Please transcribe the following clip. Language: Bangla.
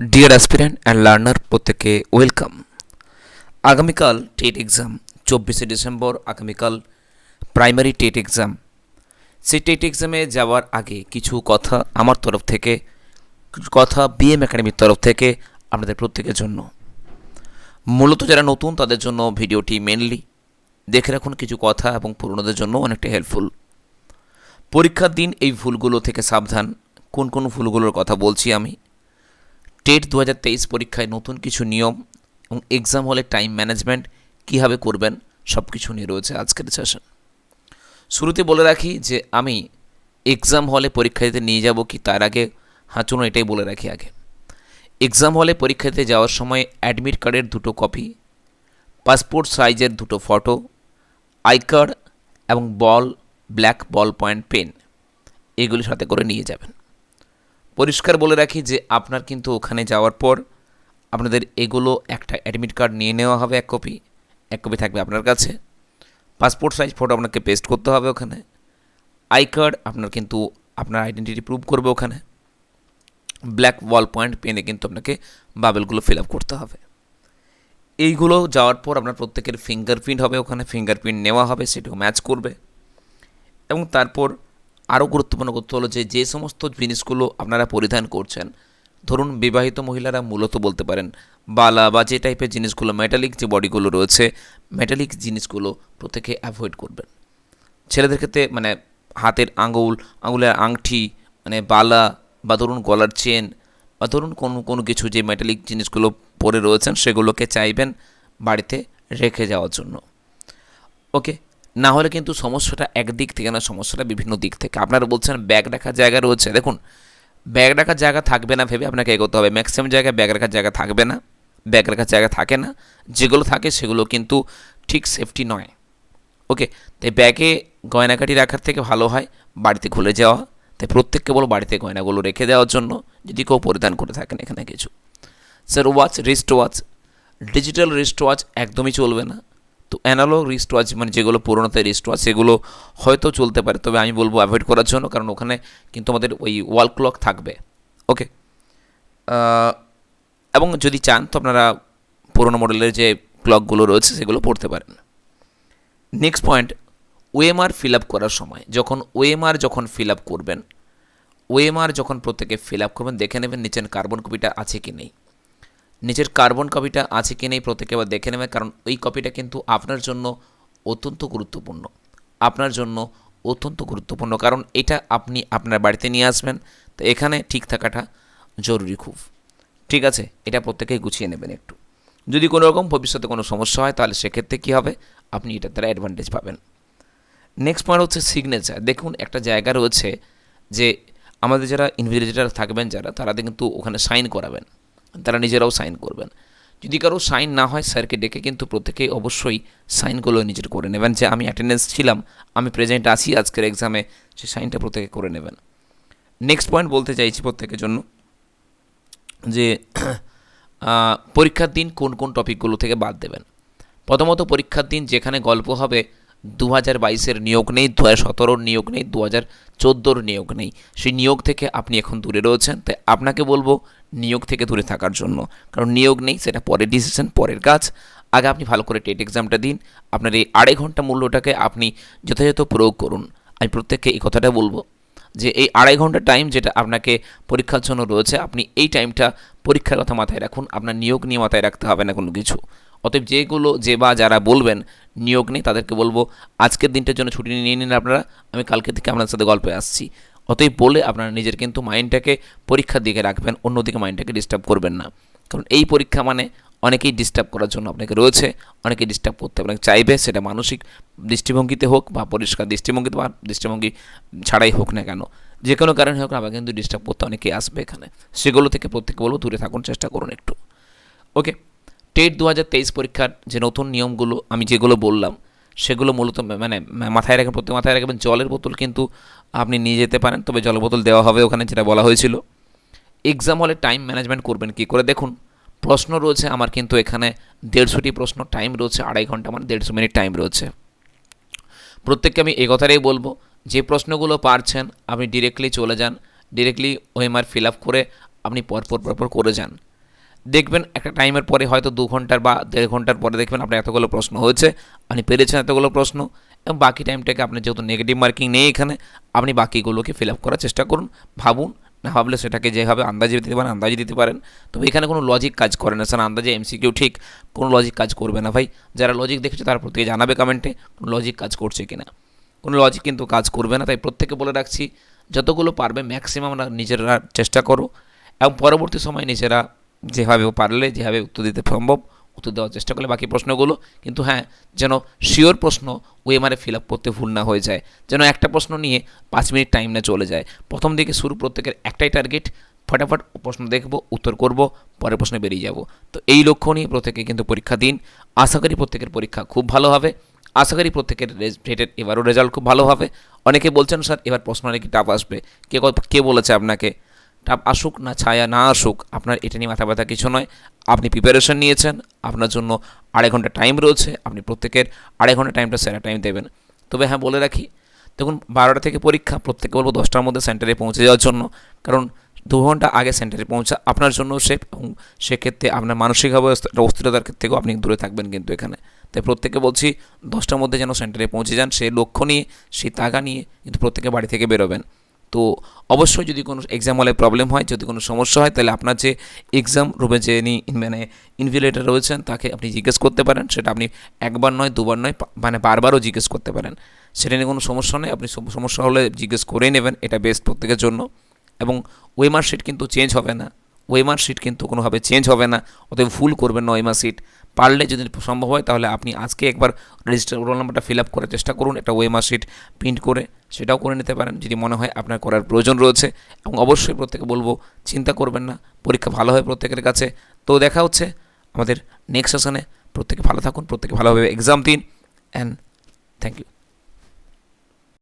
ডিয়ার অ্যাসপিরেন্ট অ্যান্ড লার্নার প্রত্যেকে ওয়েলকাম আগামীকাল টেট এক্সাম চব্বিশে ডিসেম্বর আগামীকাল প্রাইমারি টেট এক্সাম সেই টেট এক্সামে যাওয়ার আগে কিছু কথা আমার তরফ থেকে কথা বিএম একাডেমির তরফ থেকে আপনাদের প্রত্যেকের জন্য। মূলত যারা নতুন, তাদের জন্য ভিডিওটি মেনলি দেখে রাখুন কিছু কথা এবং পুরনোদের জন্য অনেকটা হেল্পফুল পরীক্ষার দিন এই ভুলগুলো থেকে সাবধান। কোন কোন ভুলগুলোর কথা বলছি আমি? টেট দু হাজার তেইশ পরীক্ষায় নতুন কিছু নিয়ম এবং এক্সাম হলে টাইম ম্যানেজমেন্ট কীভাবে করবেন সব কিছু নিয়ে রয়েছে আজকের সেশন শুরুতে বলে রাখি যে আমি এক্সাম হলে পরীক্ষা দিতে নিয়ে যাব কি তার আগে? চলুন এটাই বলে রাখি আগে। এক্সাম হলে পরীক্ষা দিতে যাওয়ার সময় অ্যাডমিট কার্ডের দুটো কপি পাসপোর্ট সাইজের দুটো ফটো আই কার্ড এবং ball black ball point pen এগুলি সাথে করে নিয়ে যাবেন। পরিষ্কার বলে রাখি যে আপনার কিন্তু ওখানে যাওয়ার পর আপনাদের এগুলো একটা অ্যাডমিট কার্ড নিয়ে নেওয়া হবে এক কপি এক কপি থাকবে আপনার কাছে। পাসপোর্ট সাইজ ফটো আপনাকে পেস্ট করতে হবে ওখানে। আই কার্ড আপনার কিন্তু আপনার আইডেন্টিটি প্রুভ করবে ওখানে। ব্ল্যাক ওয়াল পয়েন্ট পেনে কিন্তু আপনাকে বাবেলগুলো ফিল আপ করতে হবে। এইগুলো যাওয়ার পর আপনার প্রত্যেকের ফিঙ্গারপ্রিন্ট হবে ওখানে। ফিঙ্গারপ্রিন্ট নেওয়া হবে, সেটাও ম্যাচ করবে। এবং তারপর আরও গুরুত্বপূর্ণ করতে হলো যে যে সমস্ত জিনিসগুলো আপনারা পরিধান করছেন, ধরুন বিবাহিত মহিলারা মূলত বলতে পারেন বালা বা যে টাইপের জিনিসগুলো মেটালিক যে বডিগুলো রয়েছে মেটালিক জিনিসগুলো প্রত্যেকে অ্যাভয়েড করবেন। ছেলেদের ক্ষেত্রে মানে হাতের আঙুল, আঙুলের আংটি মানে বালা বা ধরুন গলার চেন বা ধরুন কোনো কোনো কিছু যে মেটালিক জিনিসগুলো পরে রয়েছেন, সেগুলোকে চাইবেন বাড়িতে রেখে যাওয়ার জন্য। ওকে না হলে কিন্তু সমস্যাটা একদিক থেকে না সমস্যাটা বিভিন্ন দিক থেকে। আপনারা বলছেন ব্যাগ রাখার জায়গা রয়েছে। দেখুন, ব্যাগ রাখার জায়গা থাকবে না ভেবে আপনাকে এগোতে হবে। ম্যাক্সিমাম জায়গায় ব্যাগ রাখার জায়গা থাকবে না। ব্যাগ রাখার জায়গা থাকে না। যেগুলো থাকে সেগুলো কিন্তু ঠিক সেফটি নয়। ওকে তাই ব্যাগে গয়নাকাটি রাখার থেকে ভালো হয় বাড়িতে খুলে যাওয়া। তাই প্রত্যেককে বলো বাড়িতে গয়নাগুলো রেখে দেওয়ার জন্য, যদি কেউ পরিধান করে থাকেন এখানে কিছু। Sir watch wrist watch digital wrist watch একদমই চলবে না। তো অ্যানালগ রিস্ট ওয়াচ মানে যেগুলো পুরোনোতে রিস্ট ওয়াচ সেগুলো হয়তো চলতে পারে। তবে আমি বলব অ্যাভয়েড করার জন্য, কারণ ওখানে কিন্তু আমাদের ওই ওয়াল ক্লক থাকবে। ওকে এবং যদি চান তো আপনারা পুরোনো মডেলের যে ক্লকগুলো রয়েছে, সেগুলো পড়তে পারেন। Next point OMR fill up করার সময়। যখন ওএমআর যখন ফিল আপ করবেন ওএমআর যখন প্রত্যেকে ফিল আপ করবেন, দেখে নেবেন নিচের কার্বন কপিটা আছে কি নেই। নিচের কার্বন কপিটা আছে কি নেই প্রত্যেকে আবার দেখে নেবে, কারণ ওই কপিটা কিন্তু আপনার জন্য অত্যন্ত গুরুত্বপূর্ণ। আপনার জন্য অত্যন্ত গুরুত্বপূর্ণ, কারণ এটা আপনি আপনার বাড়িতে নিয়ে আসবেন, তো এখানে ঠিক থাকাটা জরুরি খুব। ঠিক আছে, এটা প্রত্যেকেই গুছিয়ে নেবেন একটু। যদি কোনো রকম ভবিষ্যতে কোনো সমস্যা হয়, তাহলে সেক্ষেত্রে কী হবে? আপনি এটার দ্বারা অ্যাডভান্টেজ পাবেন। নেক্সট পয়েন্ট হচ্ছে সিগনেচার দেখুন, একটা জায়গা রয়েছে যে আমাদের যারা ইনভিজিলেটার থাকবেন যারা তারা কিন্তু ওখানে সাইন করাবেন। তারা নিজেরাও সাইন করবেন। যদি কারও সাইন না হয়, স্যারকে ডেকে কিন্তু প্রত্যেকেই অবশ্যই সাইনগুলো নিজের করে নেবেন। যে আমি অ্যাটেন্ডেন্স ছিলাম, আমি প্রেজেন্ট আছি আজকের এক্সামে সে সাইনটা প্রত্যেকে করে নেবেন। নেক্সট পয়েন্ট বলতে চাইছি প্রত্যেকের জন্য, যে পরীক্ষার দিন কোন কোন টপিকগুলো থেকে বাদ দেবেন। প্রথমত পরীক্ষার দিন যেখানে গল্প হবে দু হাজার বাইশের নিয়োগ নেই দু হাজার সতেরোর নিয়োগ নেই দু হাজার চোদ্দোর নিয়োগ নেই। সেই নিয়োগ থেকে আপনি এখন দূরে রয়েছেন। তাই আপনাকে বলব নিয়োগ থেকে দূরে থাকার জন্য। কারণ নিয়োগ নেই, সেটা পরের ডিসিশন পরের কাজ। আগে আপনি ভালো করে টেট এক্সামটা দিন। আপনার এই আড়াই ঘণ্টা মূল্যটাকে আপনি যথাযথ প্রয়োগ করুন। আমি প্রত্যেককে এই কথাটা বলব যে এই আড়াই ঘণ্টা টাইম যেটা আপনাকে পরীক্ষার জন্য রয়েছে, আপনি এই টাইমটা পরীক্ষার কথা মাথায় রাখুন। আপনার নিয়োগ নিয়ে মাথায় রাখতে হবে না কোনো কিছু। অতএব যেগুলো, যে বা যারা বলবেন নিয়োগ নেই, তাদেরকে বলব, আজকের দিনটার জন্য ছুটি নিয়ে নিন আপনারা, আমি কালকে থেকে আপনাদের সাথে গল্পে আসছি। অতএব বলে আপনারা নিজের কিন্তু মাইন্ডটাকে পরীক্ষার দিকে রাখবেন, অন্যদিকে মাইন্ডটাকে ডিস্টার্ব করবেন না। কারণ এই পরীক্ষা মানে অনেকেই ডিস্টার্ব করার জন্য আপনাকে রয়েছে, অনেকেই ডিস্টার্ব করতে আপনাকে চাইবে, সেটা মানসিক দৃষ্টিভঙ্গিতে হোক বা পরিষ্কার দৃষ্টিভঙ্গিতে বা দৃষ্টিভঙ্গি ছাড়াই হোক না কেন। যে কোনো কারণে হোক আবার কিন্তু ডিস্টার্ব করতে অনেকেই আসবে এখানে। সেগুলো থেকে প্রত্যেকে বলব, দূরে থাকুন, চেষ্টা করুন একটু। ওকে টেট দু হাজার তেইশ পরীক্ষার যে নতুন নিয়মগুলো আমি যেগুলো বললাম, সেগুলো মূলত মানে মাথায় রাখবেন প্রত্যেক মাথায় রাখবেন জলের বোতল কিন্তু আপনি নিয়ে যেতে পারেন, তবে জলের বোতল দেওয়া হবে ওখানে যেটা বলা হয়েছিল। এক্সাম হলে টাইম ম্যানেজমেন্ট করবেন কি করে? দেখুন, প্রশ্ন রয়েছে আমার কিন্তু এখানে দেড়শোটি প্রশ্ন টাইম রয়েছে আড়াই ঘণ্টা মানে দেড়শো মিনিট টাইম রয়েছে। প্রত্যেককে আমি কথাটাই বলব, যে প্রশ্নগুলো পারছেন, আপনি ডিরেক্টলি চলে যান ডিরেক্টলি ওএমআর ফিল আপ করে আপনি পরপর পরপর করে যান। দেখবেন একটা টাইমের পরে হয়তো দু ঘণ্টার বা দেড় ঘণ্টার পরে দেখবেন আপনার এতগুলো প্রশ্ন হয়েছে, আপনি পেরেছেন এতগুলো প্রশ্ন এবং বাকি টাইমটাকে আপনার যেহেতু নেগেটিভ মার্কিং নেই এখানে, আপনি বাকিগুলোকে ফিল আপ করার চেষ্টা করুন, ভাবুন, না ভাবলে সেটাকে যেভাবে আন্দাজে দিতে পারেন, আন্দাজে দিতে পারেন। তবে এখানে কোনো লজিক কাজ করে না, স্যার, আন্দাজে এমসিকিউ ঠিক, কোনো লজিক কাজ করবে না ভাই। যারা লজিক দেখেছে তার প্রত্যেকে জানাবে কমেন্টে কোনো লজিক কাজ করছে কিনা। কোনো লজিক কিন্তু কাজ করবে না, তাই প্রত্যেকে বলে রাখছি, যতগুলো পারবে ম্যাক্সিমাম নিজেরা চেষ্টা করো এবং পরবর্তী সময় নিজেরা যেভাবে পারলে, যেভাবে উত্তর দিতে সম্ভব, উত্তর দেওয়ার চেষ্টা করলে বাকি প্রশ্নগুলো, কিন্তু হ্যাঁ যেন শিওর প্রশ্ন ওএমআরে ফিল আপ করতে ভুল না হয়ে যায়, যেন একটা প্রশ্ন নিয়ে পাঁচ মিনিট টাইম না চলে যায়। প্রথম দিকে শুরু প্রত্যেকের একটাই টার্গেট ফটাফট প্রশ্ন দেখব, উত্তর করব, পরের প্রশ্নে বেরিয়ে যাব। তো এই লক্ষ্য নিয়ে প্রত্যেকে কিন্তু পরীক্ষা দিন। আশা করি প্রত্যেকের পরীক্ষা খুব ভালো হবে। আশা করি প্রত্যেকের রেটের এবারও রেজাল্ট খুব ভালো হবে। অনেকে বলছেন, স্যার, এবার প্রশ্ন নাকি টাফ আসবে। কে কে বলেছে আপনাকে? টাপ আসুক না ছায়া না আসুক, আপনার এটা নিয়ে মাথা ব্যথা কিছু নয়। আপনি প্রিপারেশন নিয়েছেন, আপনার জন্য আড়াই ঘণ্টা টাইম রয়েছে, আপনি প্রত্যেকের আড়াই ঘণ্টা টাইমটা সেরা টাইম দেবেন। তবে হ্যাঁ বলে রাখি, দেখুন, বারোটা থেকে পরীক্ষা প্রত্যেকে বলব দশটার মধ্যে সেন্টারে পৌঁছে যাওয়ার জন্য, কারণ দু ঘণ্টা আগে সেন্টারে পৌঁছা আপনার জন্য সেফ এবং সেক্ষেত্রে আপনার একটা অস্থিরতার থেকেও আপনি দূরে থাকবেন কিন্তু এখানে। তাই প্রত্যেকে বলছি, দশটার মধ্যে যেন সেন্টারে পৌঁছে যান সেই লক্ষ্য নিয়ে সেই তাগা নিয়ে কিন্তু প্রত্যেকে বাড়ি থেকে বেরোবেন। তো অবশ্যই যদি কোনো এক্সাম হলে প্রবলেম হয়, যদি কোনো সমস্যা হয়, তাহলে আপনার যে এক্সাম রুমে যে মানে ইনভিলেটার রয়েছেন, তাকে আপনি জিজ্ঞেস করতে পারেন। সেটা আপনি একবার নয়, দুবার নয় মানে বারবারও জিজ্ঞেস করতে পারেন। সেটা নিয়ে কোনো সমস্যা নেই। আপনি সম- সমস্যা হলে জিজ্ঞেস করেই নেবেন। এটা বেস্ট প্রত্যেকের জন্য। এবং ওয়েমার শিট কিন্তু চেঞ্জ হবে না। ওয়েমার শিট কিন্তু কোনোভাবে চেঞ্জ হবে না। অতএব ভুল করবেন না ওয়েমার শিট পারলে যদি সম্ভব হয়, তাহলে আপনি আজকে একবার রেজিস্টার রোল নাম্বারটা ফিল আপ করার চেষ্টা করুন। একটা ওয়েমার শিট প্রিন্ট করে। সেটাও করে নিতে পারেন। যদি মনে হয় আপনার করার প্রয়োজন রয়েছে এবং অবশ্যই প্রত্যেকে বলব, চিন্তা করবেন না, পরীক্ষা ভালো হয় প্রত্যেকের কাছে। তো দেখা হচ্ছে আমাদের নেক্সট সেশনে প্রত্যেকে ভালো থাকুন, প্রত্যেকে ভালোভাবে এক্সাম দিন। And thank you